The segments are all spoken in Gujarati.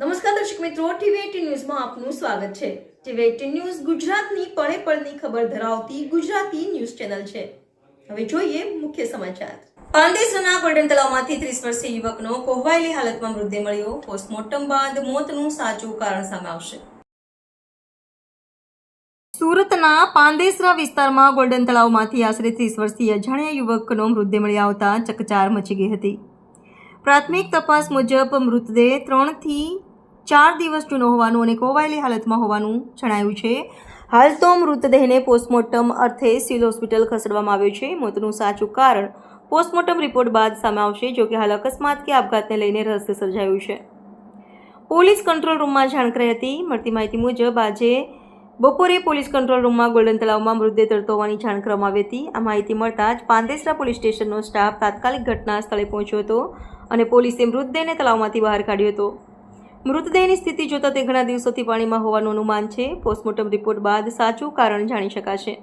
નમસ્કાર દર્શક મિત્રો, ટીવી ન્યૂઝમાં આપનું સ્વાગત છે. ટીવી એટીન ન્યૂઝ ગુજરાતની પળે પળની ખબર ધરાવતી ગુજરાતી ન્યૂઝ ચેનલ છે. હવે જોઈએ મુખ્ય સમાચાર. પાંદેસરના ગોલ્ડન તળાવમાંથી ત્રીસ વર્ષીય યુવકનો કોહવાયેલી હાલતમાં મૃતદેહ મળ્યો. પોસ્ટમોર્ટમ બાદ મોતનું સાચું કારણ સામે આવશે. સુરતના પાંદેસરા વિસ્તારમાં ગોલ્ડન તળાવમાંથી આશરે ત્રીસ વર્ષીય અજાણ્યા યુવકનો મૃતદેહ મળી આવતા ચકચાર મચી ગઈ હતી. પ્રાથમિક તપાસ મુજબ મૃતદેહ ત્રણથી ચાર દિવસ જૂનો હોવાનું અને કોવાયેલી હાલતમાં હોવાનું જણાયું છે. હાલ તો મૃતદેહને પોસ્ટમોર્ટમ અર્થે સિવિલ હોસ્પિટલ ખસેડવામાં આવ્યો છે. મોતનું સાચું કારણ પોસ્ટમોર્ટમ રિપોર્ટ બાદ સામે આવશે, જો કે હાલ અકસ્માત કે આપઘાતને લઈને રહસ્ય સર્જાયું છે. પોલીસ કંટ્રોલ રૂમમાં જાણ કરી હતી. મળતી માહિતી મુજબ, આજે બપોરે પોલીસ કંટ્રોલ રૂમમાં ગોલ્ડન તળાવમાં મૃતદેહ તરતો હોવાની જાણ કરવામાં આવી હતી. આ માહિતી મળતા જ પાંદેસરા પોલીસ સ્ટેશનનો સ્ટાફ તાત્કાલિક ઘટના સ્થળે પહોંચ્યો હતો અને પોલીસે મૃતદેહને તળાવમાંથી બહાર કાઢ્યો હતો. મૃતદેહની સ્થિતિ જોતાં તે ઘણા દિવસોથી પાણીમાં હોવાનું અનુમાન છે. પોસ્ટમોર્ટમ રિપોર્ટ બાદ સાચું કારણ જાણી શકાશે.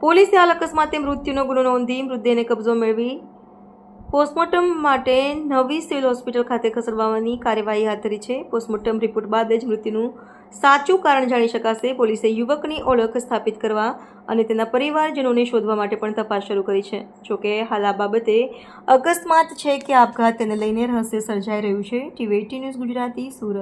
પોલીસે હાલ અકસ્માતે મૃત્યુનો ગુનો નોંધી મૃતદેહને કબજો મેળવી પોસ્ટમોર્ટમ માટે નવી સિવિલ હોસ્પિટલ ખાતે ખસેડવાની કાર્યવાહી હાથ ધરી છે. પોસ્ટમોર્ટમ રિપોર્ટ બાદ જ મૃત્યુનું સાચું કારણ જાણી શકાશે. પોલીસે યુવકની ઓળખ સ્થાપિત કરવા અને તેના પરિવારજનોને શોધવા માટે પણ તપાસ શરૂ કરી છે. જોકે હાલ આ બાબતે અકસ્માત છે કે આપઘાત તેને લઈને રહસ્ય સર્જાઈ રહ્યું છે. TV AT news Gujarati, Surat.